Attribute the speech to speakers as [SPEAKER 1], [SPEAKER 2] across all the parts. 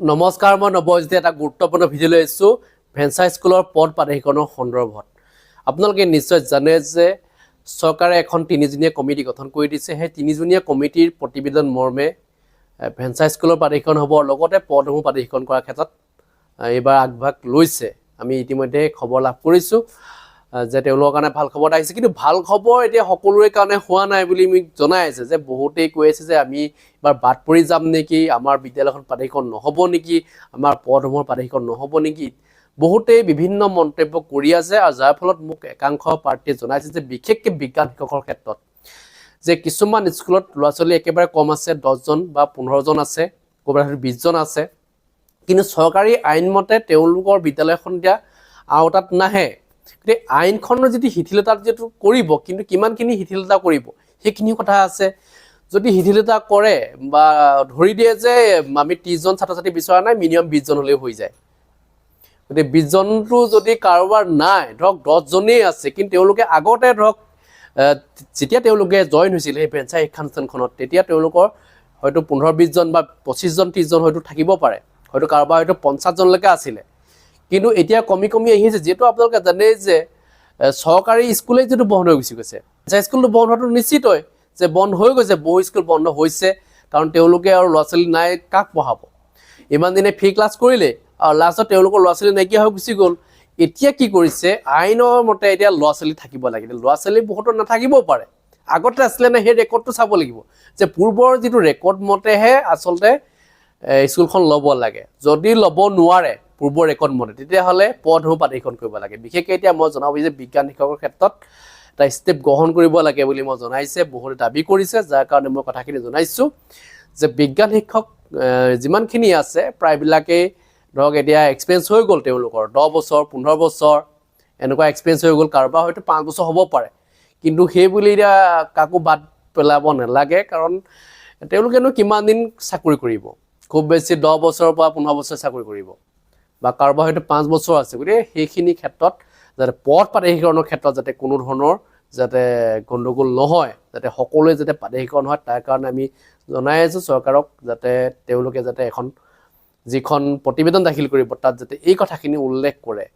[SPEAKER 1] নমস্কাৰ, মই নৱজিতে এটা গুৰুত্বপূৰ্ণ ভিডিঅ' লৈ আহিছোঁ। ভেঞ্চাৰ স্কুলৰ পদ প্ৰাধিকৰণৰ সন্দৰ্ভত। আপোনালোকে নিশ্চয় জানে যে চৰকাৰে এখন তিনিজনীয়া কমিটি গঠন কৰি দিছে। সেই তিনিজনীয়া কমিটিৰ প্ৰতিবেদন মৰ্মে ভেঞ্চাৰ স্কুলৰ প্ৰাধিকৰণ হ'ব, লগতে পদসমূহ প্ৰাধিকৰণ কৰাৰ ক্ষেত্ৰত এইবাৰ আগভাগ লৈছে। আমি ইতিমধ্যে খবৰ লাভ কৰিছোঁ। যে তেওঁলোকৰ কাৰণে ভাল খবৰ এটা আহিছে। কিন্তু ভাল খবৰ এতিয়া সকলোৰে কাৰণে হোৱা নাই বুলি মোক জনাই আছে যে বহুতেই কৈ আছে যে আমি এইবাৰ বাদ পৰি যাম নেকি আমাৰ বিদ্যালয়খন প্ৰাধিকৰণ নহ'ব নেকি আমাৰ পদসমূহৰ প্ৰাধিকৰণ নহ'ব নেকি। বহুতেই বিভিন্ন মন্তব্য কৰি আছে আৰু যাৰ ফলত মোক একাংশ প্ৰাৰ্থীয়ে জনাইছে যে বিশেষকৈ বিজ্ঞান শিক্ষকৰ ক্ষেত্ৰত যে কিছুমান স্কুলত ল'ৰা ছোৱালী একেবাৰে কম আছে দহজন বা পোন্ধৰজন আছে ক'ৰবাত বিছজন আছে। কিন্তু চৰকাৰী আইনমতে তেওঁলোকৰ বিদ্যালয়খন এতিয়া আওতাত নাহে। গতিকে আইনখনৰ যদি শিথিলতা যিটো কৰিব কিন্তু কিমানখিনি শিথিলতা কৰিব সেইখিনি কথা আছে। যদি শিথিলতা কৰে বা ধৰি দিয়ে যে আমি ত্ৰিছজন ছাত্ৰ ছাত্ৰী বিচৰা নাই মিনিমাম বিছজন হ'লেও হৈ যায়। গতিকে বিছজনটো যদি কাৰোবাৰ নাই ধৰক দহজনেই আছে কিন্তু তেওঁলোকে আগতে ধৰক যেতিয়া তেওঁলোকে জইন হৈছিল সেই ভেঞ্চাৰ শিক্ষানুষ্ঠানখনত তেতিয়া তেওঁলোকৰ হয়তো পোন্ধৰ বিছজন বা পঁচিছজন ত্ৰিছজন হয়তো থাকিব পাৰে। হয়তো কাৰোবাৰ হয়তো পঞ্চাছজনলৈকে আছিলে। কিন্তু এতিয়া কমি কমি আহিছে যিহেতু আপোনালোকে জানেই যে চৰকাৰী স্কুলেই যিটো বন্ধ হৈ গুচি গৈছে। ভেঞ্চাৰ স্কুলটো বন্ধ হোৱাটো নিশ্চিতই যে বন্ধ হৈ গৈছে, বহু স্কুল বন্ধ হৈছে, কাৰণ তেওঁলোকে আৰু ল'ৰা ছোৱালী নাই, কাক পঢ়াব? ইমান দিনে ফ্ৰী ক্লাছ কৰিলে আৰু লাষ্টত তেওঁলোকৰ ল'ৰা ছোৱালী নাইকিয়া হৈ গুচি গ'ল। এতিয়া কি কৰিছে? আইনৰ মতে এতিয়া ল'ৰা ছোৱালী থাকিব লাগে ল'ৰা ছোৱালী বহুতো নাথাকিবও পাৰে। আগতে আছিলে নে সেই ৰেকৰ্ডটো চাব লাগিব। যে পূৰ্বৰ যিটো ৰেকৰ্ড মতেহে আচলতে স্কুলখন ল'ব লাগে। যদি ল'ব নোৱাৰে পূৰ্বৰ ৰেকৰ্ড মতে তেতিয়াহ'লে পদসমূহ প্ৰাধিকৰণ কৰিব লাগে। বিশেষকৈ এতিয়া মই জনাব যে বিজ্ঞান শিক্ষকৰ ক্ষেত্ৰত এটা ষ্টেপ গ্ৰহণ কৰিব লাগে বুলি মই জনাইছে, বহুতে দাবি কৰিছে, যাৰ কাৰণে মই কথাখিনি জনাইছোঁ যে বিজ্ঞান শিক্ষক যিমানখিনি আছে, প্ৰায়বিলাকেই ধৰক এতিয়া এক্সপিৰিয়েঞ্চ হৈ গ'ল তেওঁলোকৰ, দহ বছৰ, পোন্ধৰ বছৰ, এনেকুৱা এক্সপিৰিয়েঞ্চ হৈ গ'ল, কাৰোবাৰ হয়তো পাঁচ বছৰ হ'ব পাৰে। কিন্তু সেই বুলি এতিয়া কাকো বাদ পেলাব নালাগে, কাৰণ তেওঁলোকেনো কিমান দিন চাকৰি কৰিব? খুব বেছি দহ বছৰৰ পৰা পোন্ধৰ বছৰ চাকৰি কৰিব। বা কাৰোবাৰ হয়তো পাঁচ বছৰ আছে। গতিকে সেইখিনি ক্ষেত্ৰত যাতে পদ প্ৰাধিকৰণৰ ক্ষেত্ৰত যাতে কোনো ধৰণৰ যাতে গণ্ডগোল নহয়, যাতে সকলোৱে যাতে প্ৰাধিকৰণ হয়, তাৰ কাৰণে আমি জনাই আছোঁ চৰকাৰক যাতে তেওঁলোকে যাতে এখন যিখন প্ৰতিবেদন দাখিল কৰিব, তাত যাতে এই কথাখিনি উল্লেখ কৰে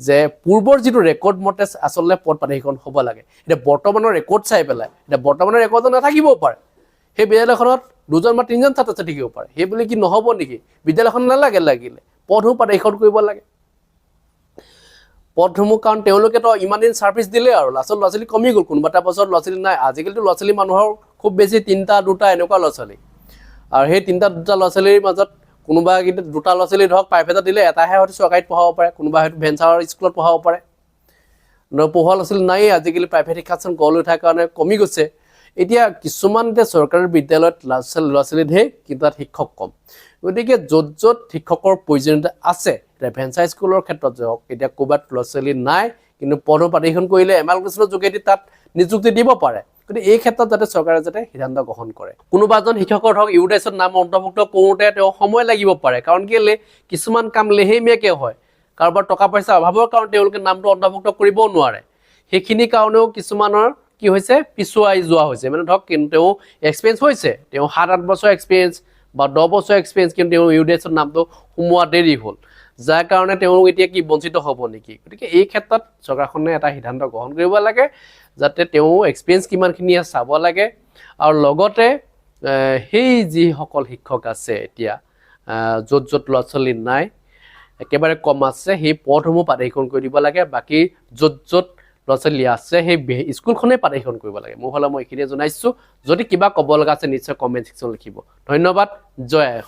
[SPEAKER 1] যে পূৰ্বৰ যিটো ৰেকৰ্ড মতে আচলতে পদ প্ৰাধিকৰণ হ'ব লাগে। এতিয়া বৰ্তমানৰ ৰেকৰ্ড চাই পেলাই, এতিয়া বৰ্তমানৰ ৰেকৰ্ড নাথাকিবও পাৰে, সেই বিদ্যালয়খনত দুজন বা তিনিজন ছাত্ৰ ছাত্ৰী থাকিব পাৰে, সেই বুলি কি নহ'ব নেকি? বিদ্যালয়খন নালাগে লাগিলে। পদসমূহ প্ৰাধিকৰণ কৰিব লাগে। পদসমূহ কাৰণ তেওঁলোকেতো ইমান দিন ছাৰ্ভিচ দিলে আৰু লাষ্টত ল'ৰা ছোৱালী কমি গ'ল কোনোবা এটা বছৰত ল'ৰা ছোৱালী নাই। আজিকালিতো ল'ৰা ছোৱালী মানুহৰ খুব বেছি তিনিটা দুটা এনেকুৱা ল'ৰা ছোৱালী আৰু সেই তিনিটা দুটা ল'ৰা ছোৱালীৰ মাজত কোনোবা কিন্তু দুটা ল'ৰা ছোৱালী ধৰক প্ৰাইভেটত দিলে এটাহে হয়তো চৰকাৰীত পঢ়াব পাৰে কোনোবা হয়তো ভেঞ্চাৰৰ স্কুলত পঢ়াব পাৰে। নপঢ়োৱা ল'ৰা ছোৱালী নায়েই আজিকালি প্ৰাইভেট শিক্ষানুষ্ঠান গঢ় লৈ থকাৰ কাৰণে কমি গৈছে। এতিয়া কিছুমান এতিয়া চৰকাৰী বিদ্যালয়ত ল'ৰা ছোৱালী ধেৰ, কিন্তু তাত শিক্ষক কম। গতিকে য'ত য'ত শিক্ষকৰ প্ৰয়োজনীয়তা আছে ভেঞ্চাৰ স্কুলৰ ক্ষেত্ৰত যাওক এতিয়া ক'ৰবাত ল'ৰা ছোৱালী নাই, কিন্তু পদ প্ৰাধিকৰণ কৰিলে এমালকেশ্যনৰ যোগেদি তাত নিযুক্তি দিব পাৰে। গতিকে এই ক্ষেত্ৰত যাতে চৰকাৰে যাতে সিদ্ধান্ত গ্ৰহণ কৰে। কোনোবা এজন শিক্ষকৰ ধৰক ইউডাইছত নাম অন্তৰ্ভুক্ত কৰোঁতে তেওঁ সময় লাগিব পাৰে, কাৰণ কেলৈ? কিছুমান কাম লেহেমীয়াকৈ হয়। কাৰোবাৰ টকা পইচাৰ অভাৱৰ কাৰণে তেওঁলোকে নামটো অন্তৰ্ভুক্ত কৰিবও নোৱাৰে। সেইখিনি কাৰণেও কিছুমানৰ কি হৈছে? পিছুৱাই যোৱা হৈছে। মানে ধৰক, কিন্তু তেওঁ এক্সপিৰিয়েঞ্চ হৈছে। তেওঁ সাত, আঠ বছৰ এক্সপিৰিয়েঞ্চ বা দহ বছৰ এক্সপিৰিয়েঞ্চ কিন্তু তেওঁ ইউডেছত নামটো সোমোৱা দেৰি হ'ল। যাৰ কাৰণে তেওঁলোক এতিয়া কি বঞ্চিত হ'ব নেকি? গতিকে এই ক্ষেত্ৰত চৰকাৰখনে এটা সিদ্ধান্ত গ্ৰহণ কৰিব লাগে, যাতে তেওঁ এক্সপিৰিয়েঞ্চ কিমানখিনি চাব লাগে। আৰু লগতে সেই যিসকল শিক্ষক আছে এতিয়া য'ত য'ত ল'ৰা ছোৱালী নাই, একেবাৰে কম আছে, সেই পদসমূহ প্ৰাধিকৰণ কৰি দিব লাগে। বাকী য'ত য'ত ল'ৰা ছোৱালী আছে, সেই স্কুলখনেই প্ৰাধিকৰণ কৰিব লাগে। মোৰ ফালে মই এইখিনিয়ে জনাইছোঁ। যদি কিবা ক'ব লগা আছে, নিশ্চয় কমেণ্ট ছেকশ্যন লিখিব। ধন্যবাদ। জয়।